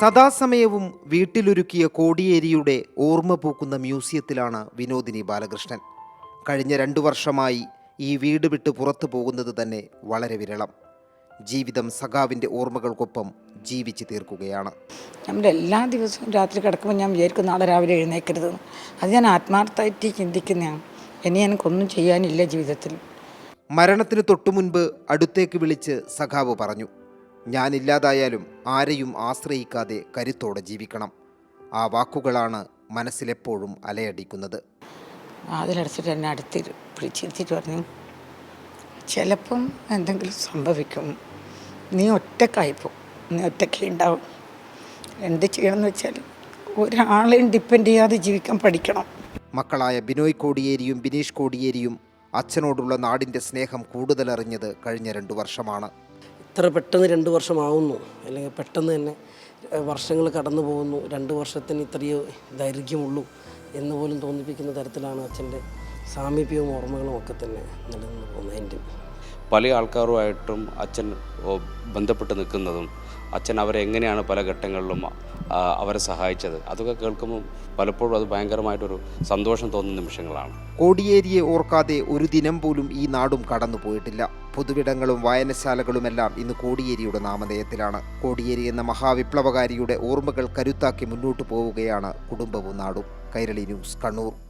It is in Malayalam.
സദാസമയവും വീട്ടിലൊരുക്കിയ കോടിയേരിയുടെ ഓർമ്മ പൂക്കുന്ന മ്യൂസിയത്തിലാണ് വിനോദിനി ബാലകൃഷ്ണൻ. കഴിഞ്ഞ രണ്ടു വർഷമായി ഈ വീട് വിട്ട് പുറത്തു പോകുന്നത് തന്നെ വളരെ വിരളം. ജീവിതം സഖാവിന്റെ ഓർമ്മകൾക്കൊപ്പം ജീവിച്ചു തീർക്കുകയാണ്. നമ്മുടെ എല്ലാ ദിവസവും രാത്രി കിടക്കുമ്പോൾ ഞാൻ വിചാരിക്കും നാളെ രാവിലെ എഴുന്നേക്കരുത് അത് ഞാൻ ആത്മാർത്ഥമായിട്ട് ചിന്തിക്കുന്നതാണ്. ഇനി എനിക്കൊന്നും ചെയ്യാനില്ല ജീവിതത്തിൽ. മരണത്തിന് തൊട്ടുമുൻപ് അടുത്തേക്ക് വിളിച്ച് സഖാവ് പറഞ്ഞു. ഞാനില്ലാതായാലും ആരെയും ആശ്രയിക്കാതെ കരുത്തോടെ ജീവിക്കണം. ആ വാക്കുകളാണ് മനസ്സിലെപ്പോഴും അലയടിക്കുന്നത്. അതിലടച്ചിട്ട് എന്നെ അടുത്ത് പിടിച്ചിരുത്തിട്ട് പറഞ്ഞു ചിലപ്പം എന്തെങ്കിലും സംഭവിക്കും. നീ ഒറ്റക്കായിപ്പോ നീ ഒറ്റയ്ക്ക് ഉണ്ടാവും. എന്ത് ചെയ്യണമെന്ന് വെച്ചാൽ ഒരാളെയും ഡിപ്പെൻഡ് ചെയ്യാതെ ജീവിക്കാൻ പഠിക്കണം. മക്കളായ ബിനോയ് കോടിയേരിയും ബിനീഷ് കോടിയേരിയും അച്ഛനോടുള്ള നാടിന്റെ സ്നേഹം കൂടുതലറിഞ്ഞത് കഴിഞ്ഞ രണ്ടു വർഷമാണ്. ഇത്ര പെട്ടെന്ന് രണ്ട് വർഷമാവുന്നു. അല്ലെങ്കിൽ പെട്ടെന്ന് തന്നെ വർഷങ്ങൾ കടന്നു പോകുന്നു. രണ്ട് വർഷത്തിന് ഇത്രയോ ദൈർഘ്യമുള്ളൂ എന്ന് പോലും തോന്നിപ്പിക്കുന്ന തരത്തിലാണ് അച്ഛന്റെ സാമീപ്യവും ഓർമ്മകളും ഒക്കെ തന്നെ നിലനിന്ന് പോകുന്നത്. എന്റെ പല ആൾക്കാരുമായിട്ടും അച്ഛൻ ബന്ധപ്പെട്ട് നിൽക്കുന്നതും അച്ഛൻ അവരെ എങ്ങനെയാണ് പല ഘട്ടങ്ങളിലും അവരെ സഹായിച്ചത് അതൊക്കെ കേൾക്കുമ്പോൾ പലപ്പോഴും അത് ഭയങ്കരമായിട്ടൊരു സന്തോഷം തോന്നുന്ന നിമിഷങ്ങളാണ്. കോടിയേരിയെ ഓർക്കാതെ ഒരു ദിനം പോലും ഈ നാടും കടന്നു പോയിട്ടില്ല പൊതുവിടങ്ങളും വായനശാലകളുമെല്ലാം ഇന്ന് കോടിയേരിയുടെ നാമധേയത്തിലാണ്. കോടിയേരി എന്ന മഹാവിപ്ലവകാരിയുടെ ഓർമ്മകൾ കരുത്താക്കി മുന്നോട്ടു പോവുകയാണ് കുടുംബവും നാടും. കൈരളി ന്യൂസ് കണ്ണൂർ.